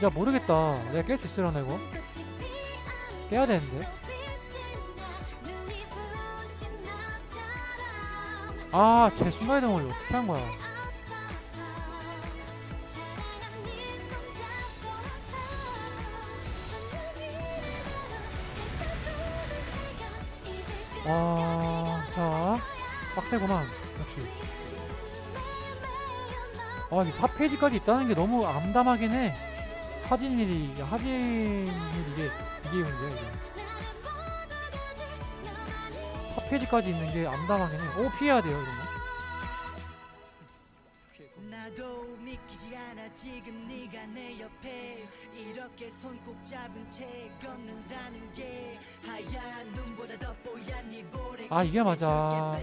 진짜 모르겠다. 내가 깰 수 있으려나 이거? 깨야 되는데. 아, 제 순간이동을 어떻게 한 거야? 아, 자, 빡세구만. 역시. 아, 이 4페이지까지 있다는 게 너무 암담하긴 해. 하진 일이, 야, 하진 일 이게, 이게 문제야, 이게. 4페이지까지 있는 게 암담하긴 해. 오, 피해야 돼요, 이런 거. 나도 믿기지 않아 지금 네가 내 옆에 이렇게 손꼭 잡은 채 걷는다는 게 하얀 눈보다 더 뽀얀 네 볼에 아, 이게 맞아.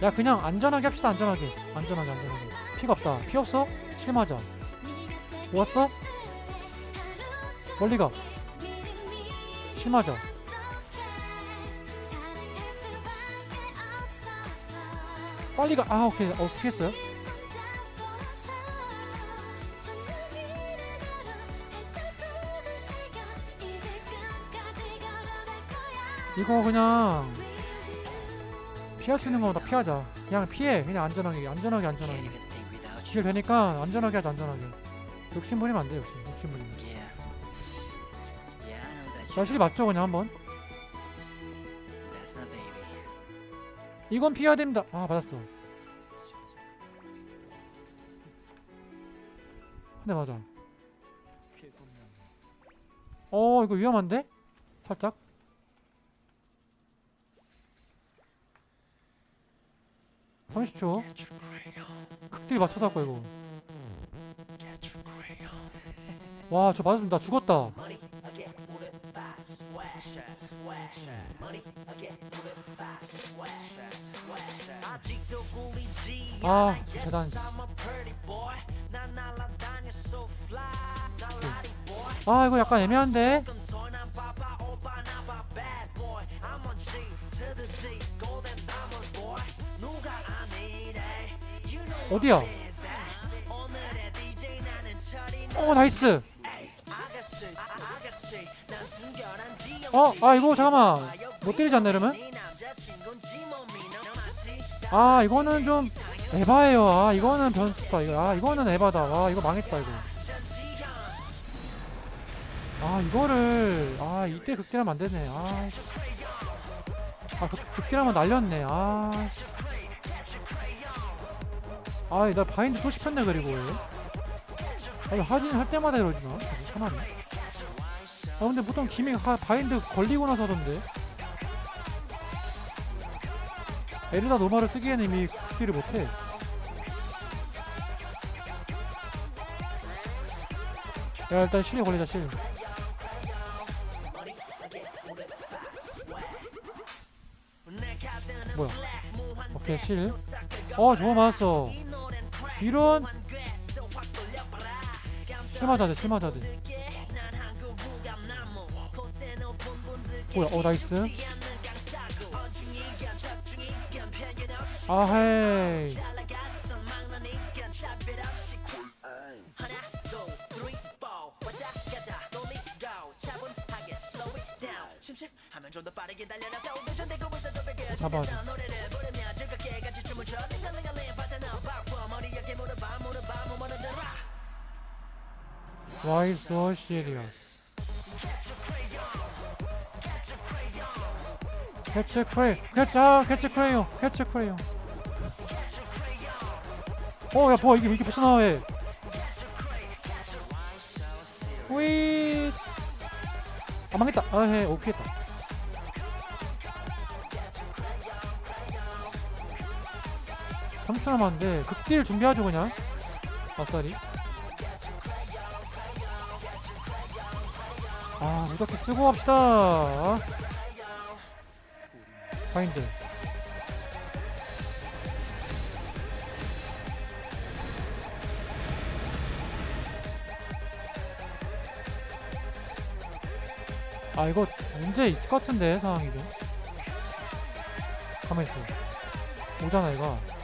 야, 그냥 안전하게 합시다, 안전하게. 안전하게, 안전하게. 피가 없다. 피 없어? 실맞아. 왔어? 멀리 가. 실맞아. 빨리 가. 아, 오케이. 어, 피했어요? 이거 그냥 피할 수 있는 거보다 피하자. 그냥 피해. 그냥 안전하게, 안전하게, 안전하게. 길 되니까 안전하게 하자, 안전하게. 욕심 부리면 안 돼, 역시. 욕심 부리면. 자실이 맞죠, 그냥 한번. 이건 피해야 됩니다. 아, 맞았어. 네, 맞아. 어, 이거 위험한데? 살짝. 삼십 초 극딜 맞춰서 할 거야, 이거. 와, 저 맞았으면 나 죽었다. 아, 저 재단. 아, 이거 약간 애매한데? 어디야? 어, 나이스. 어, 아, 이거 잠깐만. 못 때리지 않나, 이러면? 아, 이거는 좀 에바예요. 아, 이거는 변수다. 이거, 아, 이거는 에바다. 와, 이거 망했다, 이거. 아, 이거를, 아, 이때 극딜하면 안 되네. 아, 씨. 아, 극, 극딜하면 날렸네. 아, 씨. 아, 나 바인드 또 씹혔네, 그리고. 아니, 하진 할 때마다 이러지, 나. 하나네. 아, 근데 보통 하, 바인드 걸리고 나서 하던데. 에르다 노마를 쓰기에는 이미 극딜을 못해. 야, 일단 실에 걸리자, 실. 뭐야? 오케이, 실. 어, 저거 맞았어. 이런. 실 맞아야 돼, 실 맞아야 돼. 뭐야, 어, 나이스. 아, 헤이. 들어 Why so serious? 캐치 크레이, 캐치, 아, 캐치 크레이요, 캐치 크레이요. 어, 야, 뭐야, 이게, 이게 벌써 나와, 왜? 위. 아, 망했다. 아, 해, 오, 피했다. 삼초 남았는데, 극딜 준비하죠, 그냥. 아싸리. 아, 무작위 쓰고 합시다. 파인드. 아, 이거 문제 있을 것 같은데, 상황이 좀. 가만있어. 오잖아, 이거.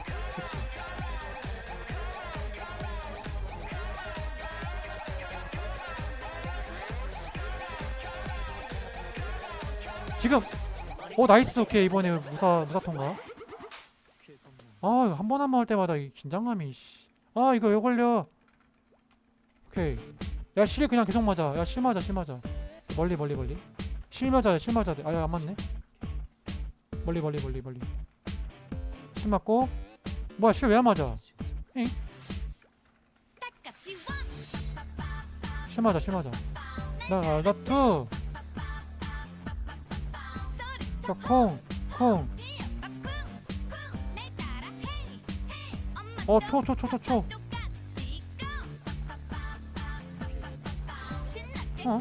오 나이스. 오케이. 이번에 무사 무사 통과. 아 이거 한번 한 번 할 때마다 이 긴장감이 씨. 아 이거 왜 걸려? 오케이. 야실 그냥 계속 맞아. 야 실 맞아 실 맞아. 멀리 멀리 멀리. 실 맞아야 실 맞아야 돼아야 안 맞네. 멀리 멀리 멀리 멀리. 실 맞고. 뭐야 실 왜 안 맞아? 실 맞아 실 맞아. 나나 투 콩 콩. 어 초 초 초 초 초. 어?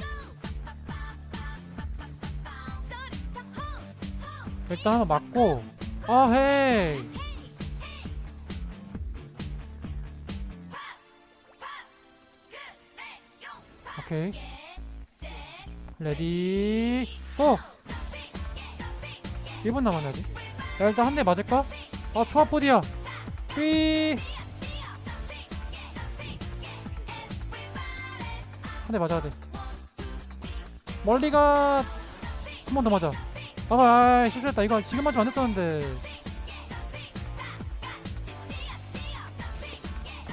일단 한번 맞고. 아 헤이. 오케이. 레디 고 1분 남았네 아직. 야 일단 한 대 맞을까? 아 초합 보디야. 삐 한 대 맞아야 돼. 멀리가 한 번 더 맞아. 봐봐 아 실수했다. 이거 지금 맞으면 안 됐었는데.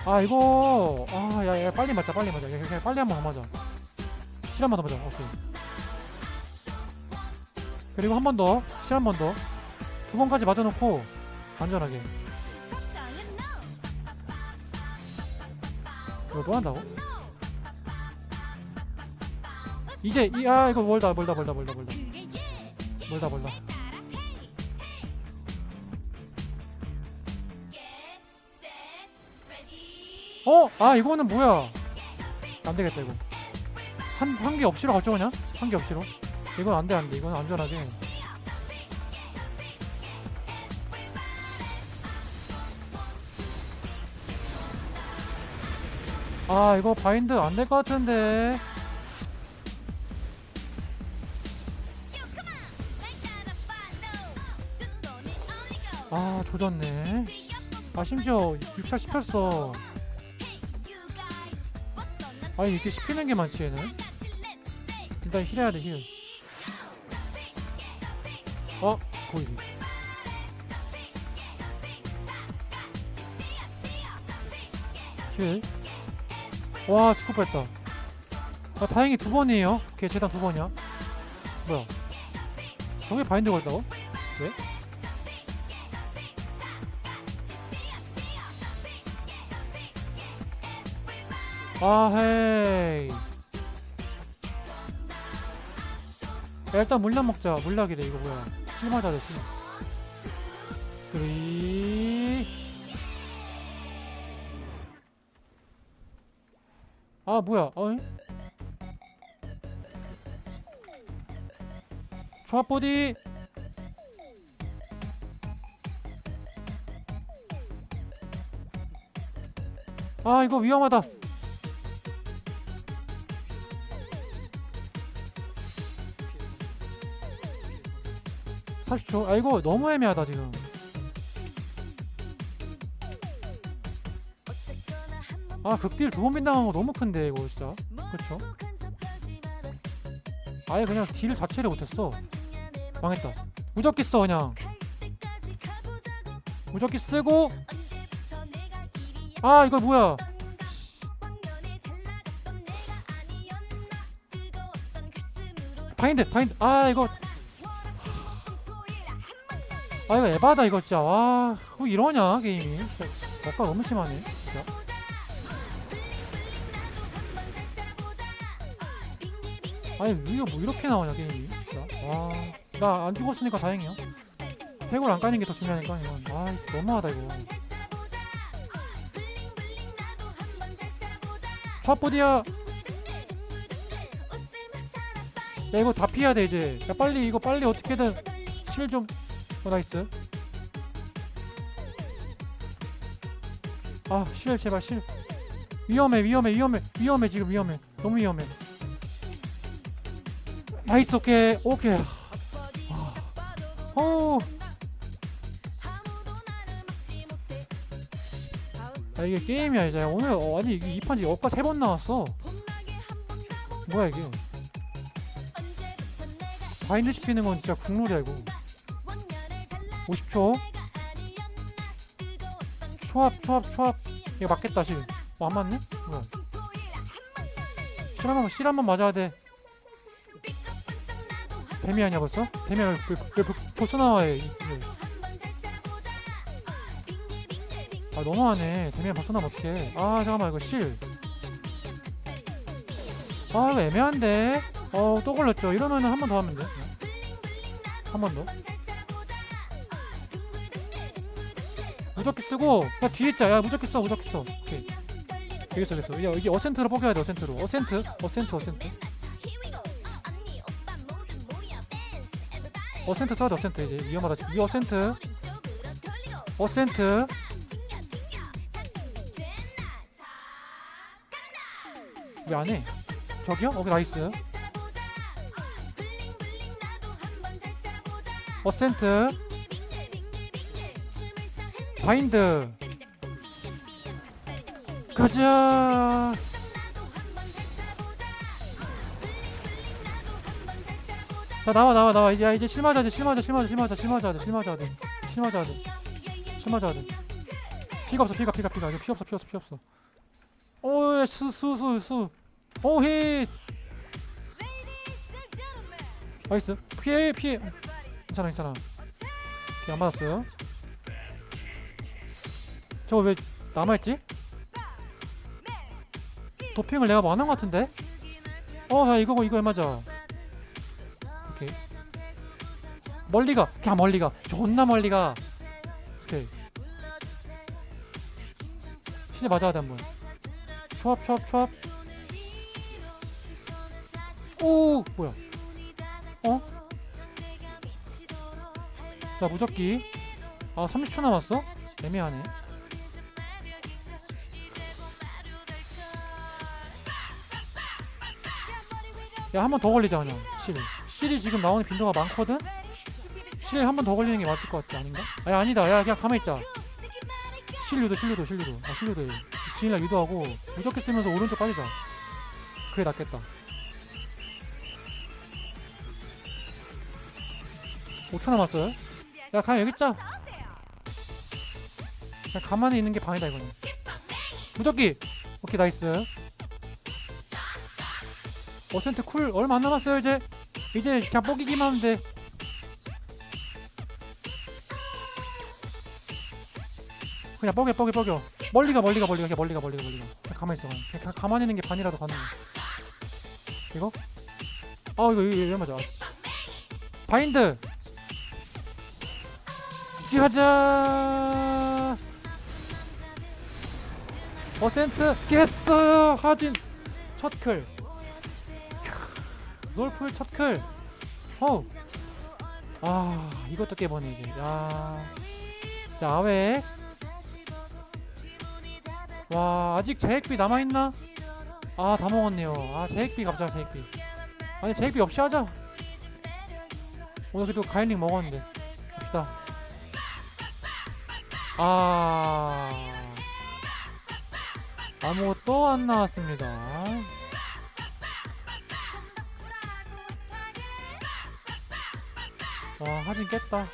아 이거 아야야 빨리 맞자 빨리 맞자 그냥 그냥 빨리 한 번 더 맞아. 실한 번더 맞아. 오케이 그리고 한 번 더 실 한 번 더. 두 번까지 맞아놓고 안전하게. 이거 또 한다고? 이제 이 아 이거 멀다 멀다 멀다 멀다 멀다. 멀다 멀다. 어? 아 이거는 뭐야? 안되겠다 이거. 한 한 개 없이로 갈죠 그냥? 한 개 없이로 이건 안돼 안돼. 이건 안전하게 아 이거 바인드 안 될 것 같은데. 아 조졌네. 아 심지어 6차 씹혔어. 아니 이렇게 씹히는 게 많지 얘는? 일단 힐해야 돼힐 어? 거의 힐 와, 죽을 뻔했다. 아, 다행히 두 번이에요. 걔 재단 두 번이야. 뭐야? 저게 바인드 걸다고? 왜? 아, 헤이. 야, 일단 물약 먹자. 물약이래, 이거 뭐야. 돼, 실. 쓰리. 아 뭐야 어이? 조합 보디 아 이거 위험하다 사0초 아 이거 너무 애매하다 지금. 아 극딜 두 번 빈당한 거 너무 큰데 이거 진짜. 그쵸? 아예 그냥 딜 자체를 못했어. 망했다. 무적기 써 그냥. 무적기 쓰고. 아 이거 뭐야? 바인드 바인드. 아 이거 아 이거 에바다 이거 진짜. 와 뭐 이러냐 게임이? 진짜 뭔가 너무 심하네 진짜. 아니 이거 뭐 이렇게 나오냐 게임이 진짜. 와나 안 죽었으니까 다행이야. 해골 안 까는 게 더 중요하니까 이건. 아 너무하다 이거. 샷보디야. 야 이거 다 피해야 돼 이제. 야 빨리 이거 빨리 어떻게든 실좀 어 나이스 아실 제발 실. 위험해 위험해 위험해. 위험해 지금 위험해. 너무 위험해. 나이스 오케이. 오케이. 어. 아 이게 게임이야 이제. 오늘 어, 아니 이게 이판지 억가 세번 나왔어. 뭐야 이게. 바인드 씹히는 건 진짜 국룰이야 이거 50초. 초합 초합 초합. 이거 맞겠다 실. 어, 안 맞네? 뭐야 실 한번 실 한번 맞아야 돼. 데미 아니야 벌써? 데미 왜, 왜, 왜 벌써 나와 얘. 아 너무하네. 데미가 벌써 나면 어떡해. 아 잠깐만 이거 실. 아 이거 애매한데? 어또 걸렸죠. 이러면은 한 번 더 하면 돼 한 번 더 무적기 쓰고 야 뒤에 있자. 야 무적기 써 무적기 써. 오케이. 되겠어 되겠어. 야 이제 어센트로 뽑혀야 돼 어센트로. 어센트? 어센트 어센트. 어센트 써야 돼 어센트. 이제 위험하다. 지금 이 어센트. 어센트. 왜 안 해? 저기요? 오케이 나이스. 어센트 바인드. 가자. 자 나와 나와 나와. 이제 야, 이제 실마자 돼 실마자 실마자 실마자 실마자 돼 실마자. 돼 실마자. 돼 실마자. 돼 피가 없어 피가 피가 피가. 피 없어 피 없어 피 없어. 오예 수수수수. 오히. 나이스. 피해 피해. 괜찮아 괜찮아. 오케이 안 맞았어요 저거 왜 남아있지? 도핑을 내가 뭐안한것 같은데? 어, 야, 이거, 이거 얼마자? 오케이. 멀리 가, 그냥 멀리 가. 존나 멀리 가. 오케이. 신에 맞아야 돼, 한 번. 초합, 초합, 초합. 오, 뭐야. 어? 자, 무적기. 아, 30초 남았어? 애매하네. 야, 한 번 더 걸리자, 그냥. 실. 실이 지금 나오는 빈도가 많거든? 실한번 더 걸리는 게 맞을 것 같지, 아닌가? 아, 야, 아니다. 야, 그냥 가만히 있자. 실 유도, 실 유도, 실 유도. 아, 실 유도. 지인이랑 유도하고, 무적기 쓰면서 오른쪽 빠지자. 그게 낫겠다. 5초 남았어요? 야, 그냥 여기 있자. 그냥 가만히 있는 게 방이다, 이거는. 무적기! 오케이, 나이스. 어센트 쿨 얼마 안 남았어요 이제. 이제 그냥 뽀기기만 하면 돼. 그냥 뻐겨 뻐겨 뻐겨. 멀리가 멀리가 멀리가 멀리가 멀리가 멀리가. 그냥 가만히 있어 그냥, 그냥 가만히 있는 게 반이라도 가는 거야 이거? 아 이거 이거 이거 맞아. 바인드. 가자. 어센트 깼어요 하진. 첫클 솔풀 첫클 어우. 아 이것도 깨버네 이제. 야. 자 아웨. 와 아직 제액비 남아있나? 아 다 먹었네요. 아 제액비 갑자기 제액비. 아니 제액비 없이 하자. 오늘 그래도 가일링 먹었는데. 갑시다. 아. 아무것도 안 나왔습니다 와 하진 깼다